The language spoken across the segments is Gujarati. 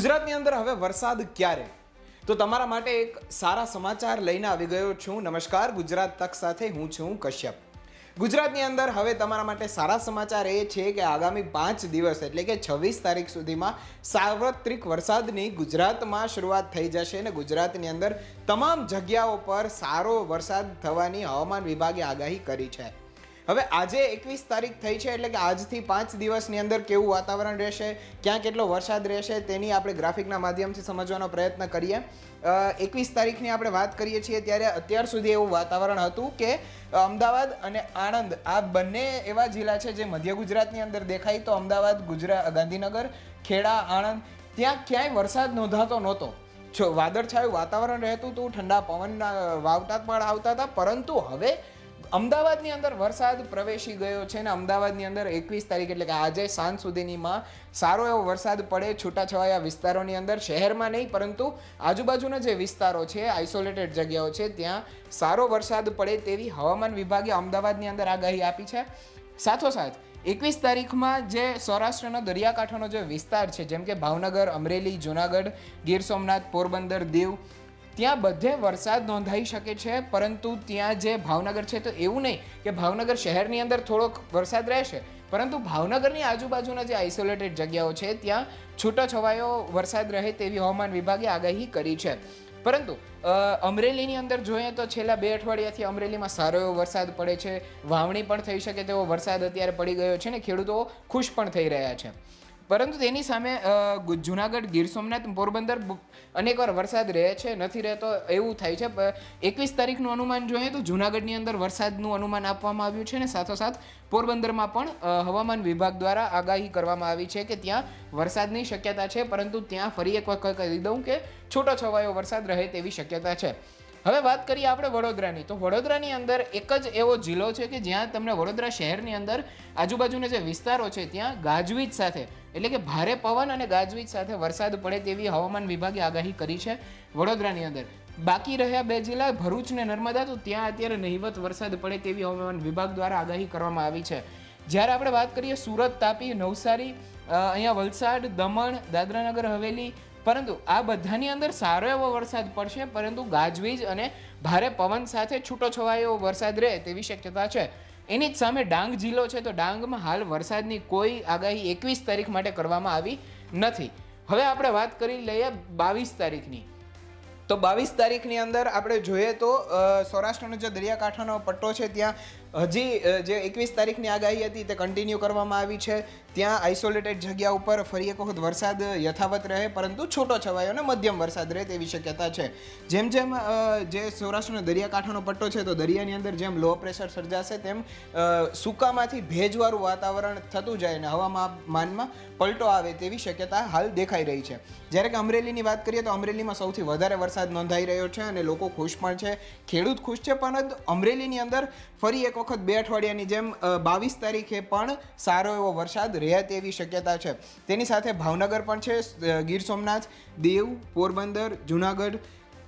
ગુજરાતની અંદર હવે વરસાદ ક્યારે? તો તમારા માટે એક સારા સમાચાર લઈને આવી ગયો છું. નમસ્કાર, ગુજરાત તક સાથે હું છું કશ્યપ. ગુજરાતની અંદર હવે તમારા માટે સારા સમાચાર એ છે કે આગામી પાંચ દિવસ, એટલે કે છવ્વીસ તારીખ સુધીમાં સાર્વત્રિક વરસાદની ગુજરાતમાં શરૂઆત થઈ જશે અને ગુજરાતની અંદર તમામ જગ્યાઓ પર સારો વરસાદ થવાની હવામાન વિભાગે આગાહી કરી છે. હવે આજે એકવીસ તારીખ થઈ છે એટલે કે આજથી પાંચ દિવસની અંદર કેવું વાતાવરણ રહેશે, ક્યાં કેટલો વરસાદ રહેશે, તેની આપણે ગ્રાફિકના માધ્યમથી સમજવાનો પ્રયત્ન કરીએ. એકવીસ તારીખની આપણે વાત કરીએ છીએ ત્યારે અત્યાર સુધી એવું વાતાવરણ હતું કે અમદાવાદ અને આણંદ, આ બંને એવા જિલ્લા છે જે મધ્ય ગુજરાતની અંદર દેખાય તો અમદાવાદ, ગુજરાત ગાંધીનગર, ખેડા, આણંદ, ત્યાં ક્યાંય વરસાદ નોંધાતો નહોતો. જો વાદળછાયું વાતાવરણ રહેતું હતું, ઠંડા પવનના વાવતા પણ આવતા હતા, પરંતુ હવે અમદાવાદની અંદર વરસાદ પ્રવેશી ગયો છે ને અમદાવાદની અંદર એકવીસ તારીખ એટલે કે આજે સાંજ સુધીનીમાં સારો એવો વરસાદ પડે છૂટાછવાયા વિસ્તારોની અંદર. શહેરમાં નહીં, પરંતુ આજુબાજુના જે વિસ્તારો છે આઇસોલેટેડ જગ્યાઓ છે, ત્યાં સારો વરસાદ પડે તેવી હવામાન વિભાગે અમદાવાદની અંદર આગાહી આપી છે. સાથોસાથ, એકવીસ તારીખમાં જે સૌરાષ્ટ્રનો દરિયાકાંઠાનો જે વિસ્તાર છે, જેમ કે ભાવનગર, અમરેલી, જુનાગઢ, ગીર સોમનાથ, પોરબંદર, દીવ ત્યાં બધે વરસાદ નોંધાઈ શકે છે, પરંતુ ત્યાં જે ભાવનગર છે તો એવું નહીં કે ભાવનગર શહેરની અંદર થોડોક વરસાદ રહેશે, પરંતુ ભાવનગરની આજુબાજુના જે આઇસોલેટેડ જગ્યાઓ છે, ત્યાં છૂટો છવાયો વરસાદ રહે તેવી હવામાન વિભાગે આગાહી કરી છે. પરંતુ અમરેલીની અંદર જોઈએ તો છેલ્લા બે અઠવાડિયાથી અમરેલીમાં સારો એવો વરસાદ પડે છે, વાવણી પણ થઈ શકે તેવો વરસાદ અત્યારે પડી ગયો છે ને ખેડૂતો ખુશ પણ થઈ રહ્યા છે. પરંતુ તેની સામે જુનાગઢ ગીર સોમનાથ પોરબંદર અનેકવાર વરસાદ રહે છે, નથી રહેતો એવું થાય છે. એકવીસ તારીખનું અનુમાન જોઈએ તો જુનાગઢની અંદર વરસાદનું અનુમાન આપવામાં આવ્યું છે ને સાથોસાથ પોરબંદરમાં પણ હવામાન વિભાગ દ્વારા આગાહી કરવામાં આવી છે કે ત્યાં વરસાદની શક્યતા છે, પરંતુ ત્યાં ફરી એક વખત કહી દઉં કે છૂટો છવાયો વરસાદ રહે તેવી શક્યતા છે. હવે વાત કરીએ આપણે વડોદરાની. તો વડોદરાની અંદર એક જ એવો જિલ્લો છે કે જ્યાં તમને વડોદરા શહેરની અંદર આજુબાજુના જે વિસ્તારો છે, ત્યાં ગાજવીજ સાથે, એટલે કે ભારે પવન અને ગાજવીજ સાથે વરસાદ પડે તેવી હવામાન વિભાગે આગાહી કરી છે વડોદરાની અંદર. બાકી રહ્યા બે જિલ્લા, ભરૂચ ને નર્મદા, તો ત્યાં અત્યારે નહિવત વરસાદ પડે તેવી હવામાન વિભાગ દ્વારા આગાહી કરવામાં આવી છે. જ્યારે આપણે વાત કરીએ સુરત, તાપી, નવસારી અહીંયા વલસાડ, દમણ, દાદરાનગર, હવેલી પરંતુ આ બધાની અંદર સારો એવો વરસાદ પડશે, પરંતુ ગાજવીજ અને ભારે પવન સાથે છૂટો છવાયો વરસાદ રહે તેવી શક્યતા છે. એની જ સામે ડાંગ જિલ્લો છે તો ડાંગમાં હાલ વરસાદની કોઈ આગાહી એકવીસ તારીખ માટે કરવામાં આવી નથી. હવે આપણે વાત કરી લઈએ બાવીસ તારીખની. તો બાવીસ તારીખની અંદર આપણે જોઈએ તો સૌરાષ્ટ્રનો જે દરિયાકાંઠાનો પટ્ટો છે ત્યાં હજી જે એકવીસ તારીખની આગાહી હતી તે કન્ટિન્યુ કરવામાં આવી છે. ત્યાં આઇસોલેટેડ જગ્યા ઉપર ફરી એક વખત વરસાદ યથાવત રહે, પરંતુ છૂટો છવાયો અને મધ્યમ વરસાદ રહે તેવી શક્યતા છે. જેમ જેમ જે સૌરાષ્ટ્રનો દરિયાકાંઠાનો પટ્ટો છે, તો દરિયાની અંદર જેમ લો પ્રેશર સર્જાશે, તેમ સૂકામાંથી ભેજવાળું વાતાવરણ થતું જાય અને હવામાનમાં પલટો આવે તેવી શક્યતા હાલ દેખાઈ રહી છે. જ્યારે કે અમરેલીની વાત કરીએ તો અમરેલીમાં સૌથી વધારે વરસાદ નોંધાઈ રહ્યો છે અને લોકો ખુશ પણ છે, ખેડૂત ખુશ છે, પણ અમરેલીની અંદર ફરી એક વખત બે અઠવાડિયાની જેમ બાવીસ તારીખે પણ સારો એવો વરસાદ રહે તેવી શક્યતા છે. તેની સાથે ભાવનગર પણ છે ગીર સોમનાથ, દીવ, પોરબંદર, જુનાગઢ,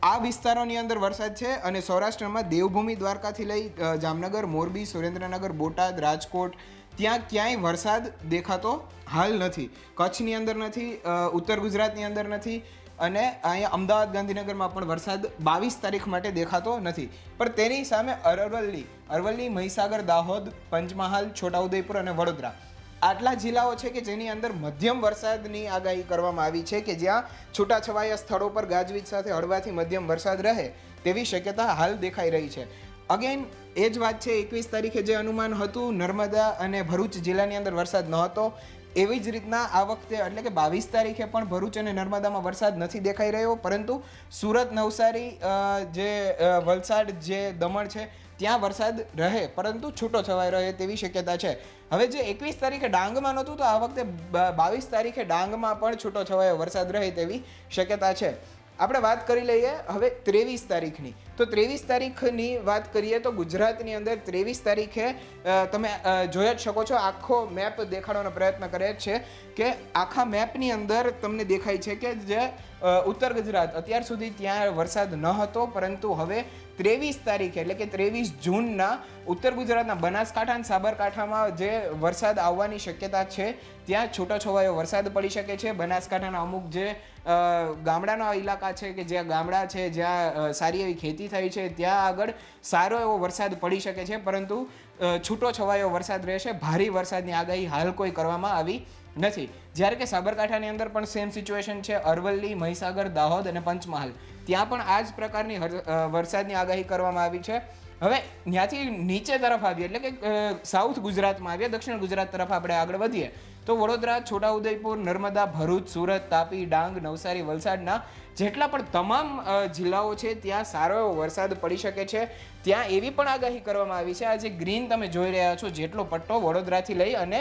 આ વિસ્તારોની અંદર વરસાદ છે અને સૌરાષ્ટ્રમાં દેવભૂમિ દ્વારકાથી લઈ જામનગર, મોરબી, સુરેન્દ્રનગર, બોટાદ, રાજકોટ, ત્યાં ક્યાંય વરસાદ દેખાતો હાલ નથી. કચ્છની અંદર નથી ઉત્તર ગુજરાતની અંદર નથી અને અહીંયા અમદાવાદ ગાંધીનગરમાં પણ વરસાદ બાવીસ તારીખ માટે દેખાતો નથી. પણ તેની સામે અરવલ્લી અરવલ્લી, મહીસાગર, દાહોદ, પંચમહાલ, છોટાઉદેપુર અને વડોદરા. આટલા જિલ્લાઓ છે કે જેની અંદર મધ્યમ વરસાદની આગાહી કરવામાં આવી છે કે જ્યાં છૂટાછવાયા સ્થળો પર ગાજવીજ સાથે હળવાથી મધ્યમ વરસાદ રહે તેવી શક્યતા હાલ દેખાઈ રહી છે. અગેન એ જ વાત છે, એકવીસ તારીખે જે અનુમાન હતું, નર્મદા અને ભરૂચ જિલ્લાની અંદર વરસાદ ન હતો એવી જ રીતના આ વખતે એટલે કે બાવીસ તારીખે પણ ભરૂચ અને નર્મદામાં વરસાદ નથી દેખાઈ રહ્યો, પરંતુ સુરત, નવસારી જે વલસાડ જે દમણ છે, ત્યાં વરસાદ રહે, પરંતુ છૂટો છવાઈ રહે તેવી શક્યતા છે. હવે જે એકવીસ તારીખે ડાંગમાં નહોતું, તો આ વખતે બાવીસ તારીખે ડાંગમાં પણ છૂટો છવાયો વરસાદ રહે તેવી શક્યતા છે. આપણે વાત કરી લઈએ હવે ત્રેવીસ તારીખની. તો ત્રેવીસ તારીખની વાત કરીએ તો ગુજરાતની અંદર ત્રેવીસ તારીખે તમે જોઈ જ શકો છો આખો મેપ દેખાડવાનો પ્રયત્ન કરે છે કે આખા મેપની અંદર તમને દેખાય છે કે જે ઉત્તર ગુજરાત, અત્યાર સુધી ત્યાં વરસાદ ન હતો, પરંતુ હવે ત્રેવીસ તારીખે, એટલે કે ત્રેવીસ જૂનના ઉત્તર ગુજરાતના બનાસકાંઠા અને સાબરકાંઠામાં જે વરસાદ આવવાની શક્યતા છે, ત્યાં છૂટોછવાયો વરસાદ પડી શકે છે. બનાસકાંઠાના અમુક જે ગામડાના ઇલાકા છે કે જ્યાં ગામડા છે, જ્યાં સારી એવી ખેતી થઈ છે, ત્યાં આગળ સારો એવો વરસાદ પડી શકે છે. પરંતુ છૂટો છવાયો વરસાદ રહેશે. ભારે વરસાદની આગાહી હાલ કોઈ કરવામાં આવી નથી. જ્યારે કે સાબરકાંઠાની અંદર પણ સેમ સિચ્યુએશન છે, અરવલ્લી, મહીસાગર, દાહોદ અને પંચમહાલ. ત્યાં પણ આ જ પ્રકારની વરસાદની આગાહી કરવામાં આવી છે. હવે ત્યાંથી નીચે તરફ આવીએ, એટલે કે સાઉથ ગુજરાતમાં આવીએ, દક્ષિણ ગુજરાત તરફ આપણે આગળ વધીએ. તો વડોદરા, છોટાઉદેપુર, નર્મદા, ભરૂચ, સુરત, તાપી, ડાંગ, નવસારી, વલસાડના જેટલા પણ તમામ જિલ્લાઓ છે, ત્યાં સારો એવો વરસાદ પડી શકે છે. ત્યાં એવી પણ આગાહી કરવામાં આવી છે આ જે ગ્રીન તમે જોઈ રહ્યા છો, જેટલો પટ્ટો વડોદરાથી લઈ અને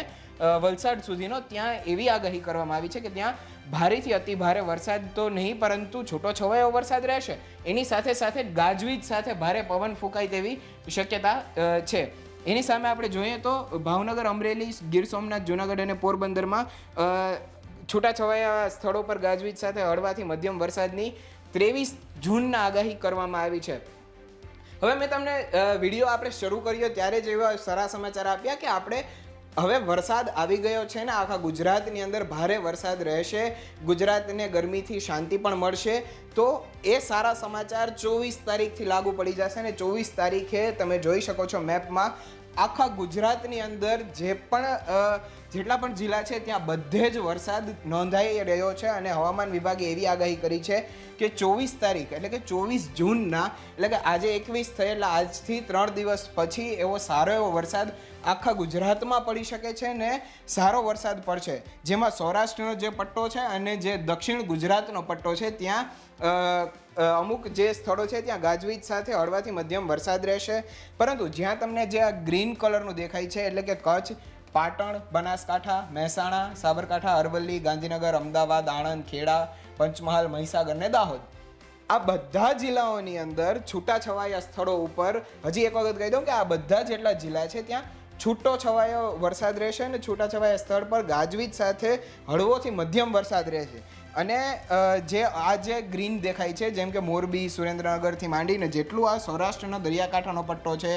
વલસાડ સુધીનો ત્યાં એવી આગાહી કરવામાં આવી છે કે ત્યાં ભારેથી અતિ ભારે વરસાદ તો નહીં, પરંતુ છૂટો છવાયો વરસાદ રહેશે. એની સાથે સાથે ગાજવીજ સાથે ભારે પવન ફૂંકાય તેવી શક્યતા છે. એની સામે આપણે જોઈએ તો ભાવનગર અમરેલી, ગીર સોમનાથ, જુનાગઢ અને પોરબંદરમાં છૂટાછવાયા સ્થળો પર ગાજવીજ સાથે હળવાથી મધ્યમ વરસાદની ત્રેવીસ જૂનના આગાહી કરવામાં આવી છે. હવે મેં તમને વીડિયો આપણે શરૂ કર્યો ત્યારે જ એવા સારા સમાચાર આપ્યા કે આપણે હવે વરસાદ આવી ગયો છે ને, આખા ગુજરાતની અંદર ભારે વરસાદ રહેશે, ગુજરાતને ગરમીથી શાંતિ પણ મળશે, તો એ સારા સમાચાર ચોવીસ તારીખથી લાગુ પડી જશે ને ચોવીસ તારીખે તમે જોઈ શકો છો મેપમાં આખા ગુજરાતની અંદર જે પણ જેટલા પણ જિલ્લા છે, ત્યાં બધે જ વરસાદ નોંધાઈ રહ્યો છે અને હવામાન વિભાગે એવી આગાહી કરી છે કે ચોવીસ તારીખ, એટલે કે ચોવીસ જૂનના, એટલે કે આજે એકવીસ એટલે આજથી ત્રણ દિવસ પછી એવો સારો એવો વરસાદ આખા ગુજરાતમાં પડી શકે છે ને સારો વરસાદ પડશે. જેમાં સૌરાષ્ટ્રનો જે પટ્ટો છે અને જે દક્ષિણ ગુજરાતનો પટ્ટો છે, ત્યાં અમુક જે સ્થળો છે ત્યાં ગાજવીજ સાથે હળવાથી મધ્યમ વરસાદ રહેશે. પરંતુ જ્યાં તમને જે આ ગ્રીન કલરનું દેખાય છે, એટલે કે કચ્છ, પાટણ, બનાસકાંઠા, મહેસાણા, સાબરકાંઠા, અરવલ્લી, ગાંધીનગર, અમદાવાદ, આણંદ, ખેડા, પંચમહાલ, મહીસાગર ને દાહોદ. આ બધા જિલ્લાઓની અંદર છૂટાછવાયા સ્થળો ઉપર હજી એક વખત કહી દઉં કે આ બધા જેટલા જિલ્લા છે ત્યાં છૂટો છવાયો વરસાદ રહેશે અને છૂટાછવાયા સ્થળ પર ગાજવીજ સાથે હળવોથી મધ્યમ વરસાદ રહેશે. અને જે આ જે ગ્રીન દેખાય છે, જેમ કે મોરબી સુરેન્દ્રનગરથી માંડીને જેટલું આ સૌરાષ્ટ્રનો દરિયાકાંઠાનો પટ્ટો છે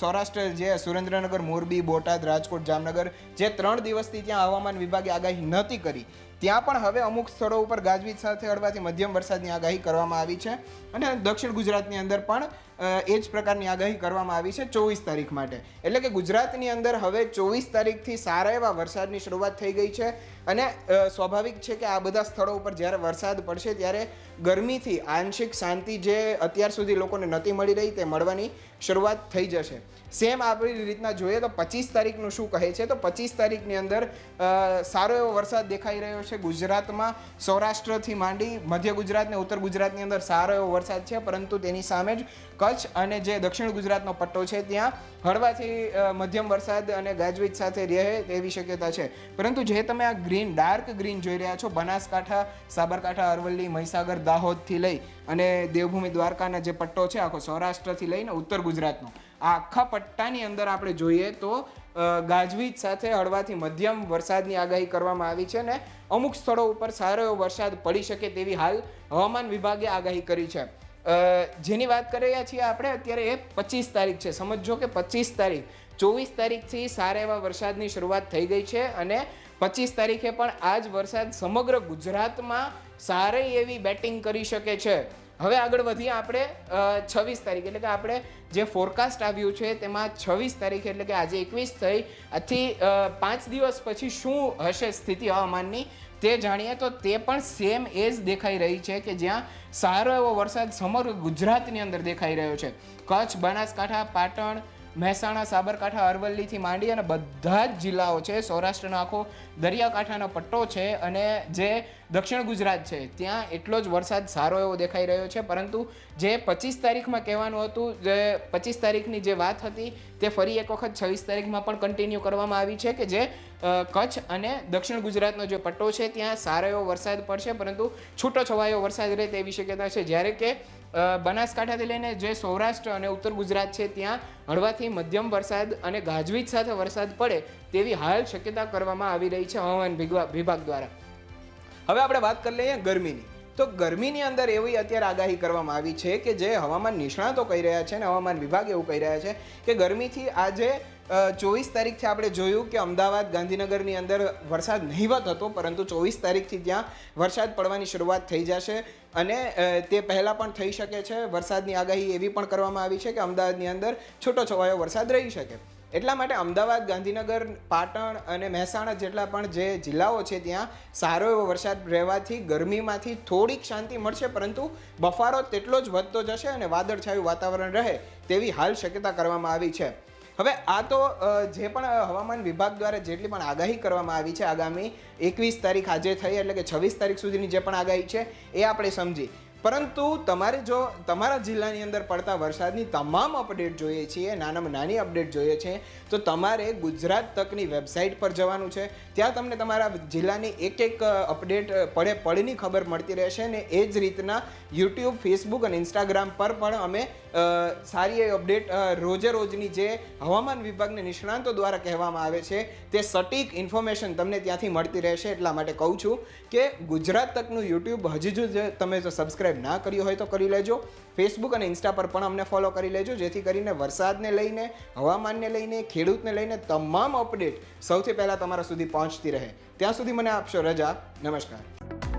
સૌરાષ્ટ્ર જે સુરેન્દ્રનગર, મોરબી, બોટાદ, રાજકોટ, જામનગર જે ત્રણ દિવસથી ત્યાં હવામાન વિભાગે આગાહી નહોતી કરી. ત્યાં પણ હવે અમુક સ્થળો ઉપર ગાજવીજ સાથે હળવાથી મધ્યમ વરસાદની આગાહી કરવામાં આવી છે. અને દક્ષિણ ગુજરાતની અંદર પણ એ જ પ્રકારની આગાહી કરવામાં આવી છે ચોવીસ તારીખ માટે. એટલે કે ગુજરાતની અંદર હવે ચોવીસ તારીખથી સારા એવા વરસાદની શરૂઆત થઈ ગઈ છે અને સ્વાભાવિક છે કે આ બધા સ્થળો ઉપર જ્યારે વરસાદ પડશે ત્યારે ગરમીથી આંશિક શાંતિ જે અત્યાર સુધી લોકોને નથી મળી રહી તે મળવાની શરૂઆત થઈ જશે. સેમ આપણી રીતના જોઈએ તો પચીસ તારીખનું શું કહે છે તો પચીસ તારીખની અંદર સારો એવો વરસાદ દેખાઈ રહ્યો છે ગુજરાતમાં. સૌરાષ્ટ્રથી માંડી મધ્ય ગુજરાત ને ઉત્તર ગુજરાતની અંદર સારો એવો વરસાદ છે પરંતુ તેની સામે જ કચ્છ અને જે દક્ષિણ ગુજરાતનો પટ્ટો છે, ત્યાં હળવાથી મધ્યમ વરસાદ અને ગાજવીજ સાથે રહે તેવી શક્યતા છે. પરંતુ જે તમે આ ગ્રીન, ડાર્ક ગ્રીન જોઈ રહ્યા છો, બનાસકાંઠા, સાબરકાંઠા, અરવલ્લી, મહીસાગર, દાહોદથી લઈ અને દેવભૂમિ દ્વારકાના જે પટ્ટો છે, આખો સૌરાષ્ટ્રથી લઈને ઉત્તર ગુજરાતનો આ આખા પટ્ટાની અંદર આપણે જોઈએ તો ગાજવીજ સાથે હળવાથી મધ્યમ વરસાદની આગાહી કરવામાં આવી છે ને અમુક સ્થળો ઉપર સારો એવો વરસાદ પડી શકે તેવી હાલ હવામાન વિભાગે આગાહી કરી છે. જેની વાત કરી રહ્યા છીએ આપણે, અત્યારે એ પચીસ તારીખ છે. સમજો કે પચીસ તારીખ. ચોવીસ તારીખથી સારા એવા વરસાદની શરૂઆત થઈ ગઈ છે અને પચીસ તારીખે પણ આ જ વરસાદ સમગ્ર ગુજરાતમાં સારી એવી બેટિંગ કરી શકે છે. હવે આગળ વધીએ આપણે છવ્વીસ તારીખ. એટલે કે આપણે જે ફોરકાસ્ટ આવ્યું છે તેમાં છવ્વીસ તારીખ એટલે કે આજે એકવીસ થઈ. આથી પાંચ દિવસ પછી શું હશે સ્થિતિ હવામાનની? તે જાણીએ તો તે પણ સેમ એ જ દેખાઈ રહી છે કે જ્યાં સારો એવો વરસાદ સમગ્ર ગુજરાતની અંદર દેખાઈ રહ્યો છે. કચ્છ, બનાસકાંઠા, પાટણ મહેસાણા, સાબરકાંઠા, અરવલ્લીથી માંડી અને બધા જ જિલ્લાઓ છે, સૌરાષ્ટ્રનો આખો દરિયાકાંઠાનો પટ્ટો છે અને જે દક્ષિણ ગુજરાત છે, ત્યાં એટલો જ વરસાદ સારો એવો દેખાઈ રહ્યો છે. પરંતુ જે પચીસ તારીખમાં કહેવાનું હતું, જે પચીસ તારીખની જે વાત હતી, તે ફરી એક વખત છવ્વીસ તારીખમાં પણ કન્ટિન્યુ કરવામાં આવી છે કે જે કચ્છ અને દક્ષિણ ગુજરાતનો જે પટ્ટો છે, ત્યાં સારો એવો વરસાદ પડશે. પરંતુ છૂટો છવાયો વરસાદ રહે તેવી શક્યતા છે. જ્યારે કે બનાસકાંઠાથી લઈને જે સૌરાષ્ટ્ર અને ઉત્તર ગુજરાત છે, ત્યાં હળવાથી મધ્યમ વરસાદ અને ગાજવીજ સાથે વરસાદ પડે તેવી હાલ શક્યતા કરવામાં આવી રહી છે હવામાન વિભાગ દ્વારા. હવે આપણે વાત કરી લઈએ ગરમીની. તો ગરમીની અંદર એવી અત્યારે આગાહી કરવામાં આવી છે કે જે હવામાન નિષ્ણાતો કહી રહ્યા છે અને હવામાન વિભાગ એવું કહી રહ્યા છે કે ગરમીથી આજે ચોવીસ તારીખથી આપણે જોયું કે અમદાવાદ ગાંધીનગરની અંદર વરસાદ નહીવત હતો, પરંતુ ચોવીસ તારીખથી ત્યાં વરસાદ પડવાની શરૂઆત થઈ જશે અને તે પહેલાં પણ થઈ શકે છે. વરસાદની આગાહી એવી પણ કરવામાં આવી છે કે અમદાવાદની અંદર છૂટો છવાયો વરસાદ રહી શકે. એટલા માટે અમદાવાદ, ગાંધીનગર, પાટણ અને મહેસાણા જેટલા પણ જે જિલ્લાઓ છે ત્યાં સારો એવો વરસાદ રહેવાથી ગરમીમાંથી થોડીક શાંતિ મળશે, પરંતુ બફારો તેટલો જ વધતો જશે અને વાદળછાયું વાતાવરણ રહે તેવી હાલ શક્યતા કરવામાં આવી છે. હવે આ તો જે પણ હવામાન વિભાગ દ્વારા જેટલી પણ આગાહી કરવામાં આવી છે આગામી એકવીસ તારીખ આજે થઈ એટલે કે છવ્વીસ તારીખ સુધીની જે પણ આગાહી છે, એ આપણે સમજી. પરંતુ તમારે જો તમારા જિલ્લાની અંદર પડતા વરસાદની તમામ અપડેટ જોઈએ છીએ, નાનામાં નાની અપડેટ જોઈએ છે, તો તમારે ગુજરાત તકની વેબસાઇટ પર જવાનું છે. ત્યાં તમને તમારા જિલ્લાની એક એક અપડેટ પડે પડની ખબર મળતી રહેશે ને એ જ રીતના યુટ્યુબ, ફેસબુક અને ઇન્સ્ટાગ્રામ પર પણ અમે સારી એ અપડેટ રોજે રોજની જે હવામાન વિભાગને નિષ્ણાંતો દ્વારા કહેવામાં આવે છે, તે સટીક ઇન્ફોર્મેશન તમને ત્યાંથી મળતી રહેશે. એટલા માટે કહું છું કે ગુજરાત તકનું યુટ્યુબ હજી જો તમે જો સબસ્ક્રાઇબ ના કર્યું હોય તો કરી લેજો. ફેસબુક અને ઇન્સ્ટા પર પણ અમને ફોલો કરી લેજો, જેથી કરીને વરસાદને લઈને, હવામાનને લઈને, ખેડૂતને લઈને તમામ અપડેટ સૌથી પહેલાં તમારા સુધી પહોંચતી રહે. ત્યાં સુધી મને આપશો રજા. નમસ્કાર.